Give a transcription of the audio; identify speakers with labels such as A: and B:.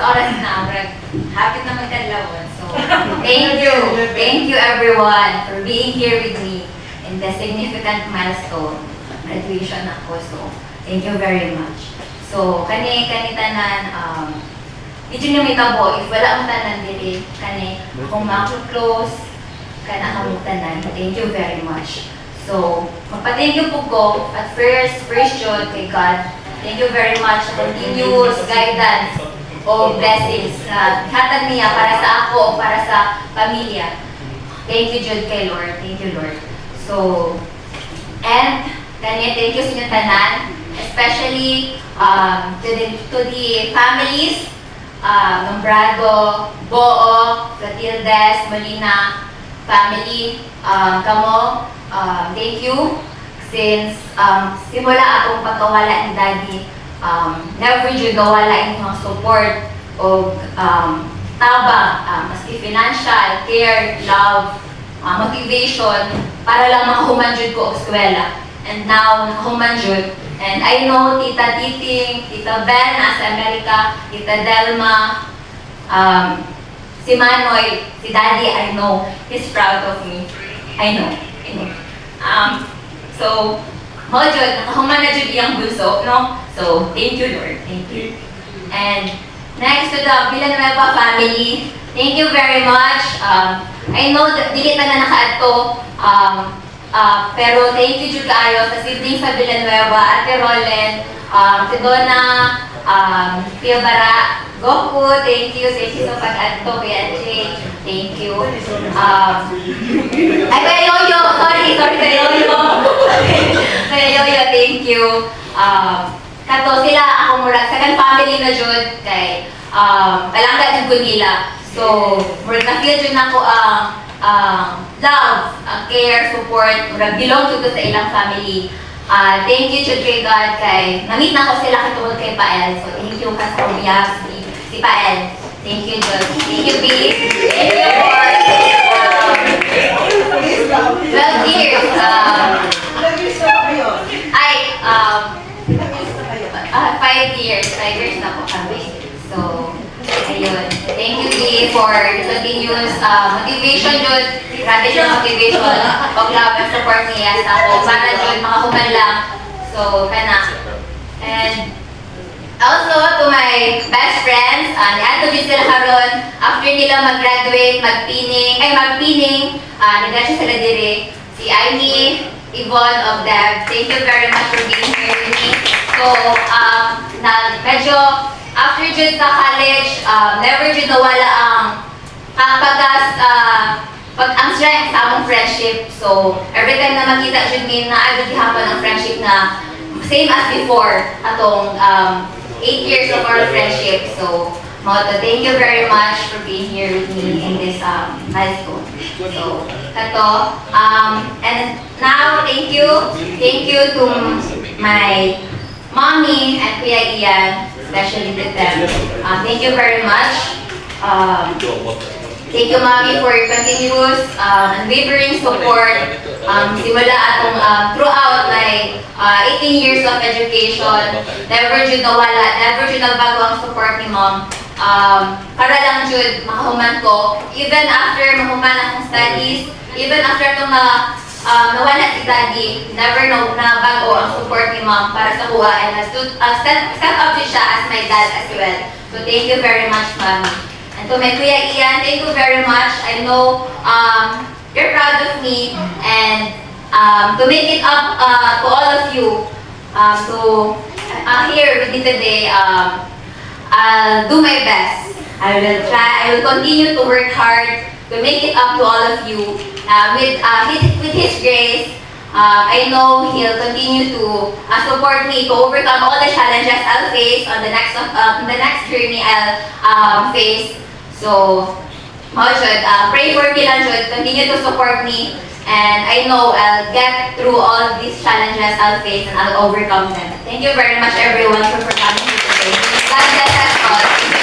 A: So, oras na. Brad. Happy na magkanlawon. Eh. So, thank you. Thank you everyone for being here with me in the significant milestone. Graduation ako. So, thank you very much. So, kani kani tanan um medyo namitabo if wala ang tanan dili kani akong mako-close kana akong tanan. Thank you very much. So, magpa-thank you po ko at first, first yun kay God. Thank you very much sa continuous guidance o blessings na hatag niya para sa ako o para sa pamilya. Thank you, Jude, kay Lord. Thank you, Lord. So, and kanya, thank you sa inyong tanan, especially um, to, the, to the families, uh, Nombrado, Boo, Clotildes, Molina, family, um, kamo, um, thank you. Since um, simula akong pagkawala ni Daddy, um, never dyan gawala inyong support o um, taba, um, maski financial, care, love, uh, motivation, para lang makahuman jud ko og eskwela. And now, nakahuman jud. And I know Tita Titing, Tita Ben nasa Amerika, Tita Delma, um, si Manoy, si Daddy, I know, he's proud of me. I know, I know. Um, so, mo jud, nakahuman na jud iyang bulso, no? So, thank you, Lord. Thank you. And next to the Villanueva family, thank you very much. Um, I know dili na na nakaadto, um, uh, pero thank you jud kaayo sa siblings sa Villanueva, Ate Rolen, um, si Donna, um, Pia Bara, Goku, thank you, thank you sa pag-adto, Kuya Jay, thank you. Um, ay, Kuya Yoyo, sorry, sorry, Kuya Yoyo. Kuya Yoyo, thank you. Um, kato sila ako murag second family na jud kay um palangga jud ko nila. So, murag na feel jud nako ang um, love, ang care, support, murag belong jud ko sa ilang family. Ah, thank you jud kay God kay namit na ko sila katungod kay Pael. So, thank you ka sa si, si Pael. Thank you, Jud. Thank you, B. Thank you for um, 12 years. Um, ay, um, Ah, five years. Five years na po kami. So, ayun. Dee, for continuous uh, motivation, Jud. Grabe siya motivation. Love and support niya sa ako. Para, Jud, makahuman lang. So, kana. And also to my best friends, uh, ni Ato sila karon after nila mag-graduate, mag-pining, ay mag-pining, uh, nag-graduate sila dire. Si Amy, Yvonne of Dev. Thank you very much for being here with me. So, um, na, medyo after dyan sa college, um, never dyan nawala ang ang pagkas, uh, pag ang strength sa among friendship. So, every time na makita dyan ngayon na ay hapon ang friendship na same as before atong um, 8 years of our friendship. So, to, thank you very much for being here with me in this um, milestone. So, kato, um, and now, thank you, thank you to my mommy and Kuya Ian, especially with them. Um, thank you very much. Um, Thank you, Mami, for your continuous, um, unwavering support. Um, simula atong um, throughout my uh, 18 years of education, never jud nawala, never jud nagbago ang support ni Mom. Um, para lang jud makahuman ko, even after mahuman akong studies, even after itong na, um, nawala si Daddy, never no, na bago ang support ni Mom para sa kuha and uh, stood, uh, step, step up din siya as my dad as well. So thank you very much, Mami. And to my Kuya Ian, thank you very much. I know um, you're proud of me and um, to make it up uh, to all of you, um, to uh, here with me today, um, I'll do my best. I will try, I will continue to work hard to make it up to all of you. Uh, with, uh, his, with His grace, um, I know He'll continue to uh, support me to overcome all the challenges I'll face on the next uh, the next journey I'll um, face. So, uh, pray for me lang continue to support me and I know I'll get through all these challenges I'll face and I'll overcome them. Thank you very much everyone for, coming here today. God bless us all.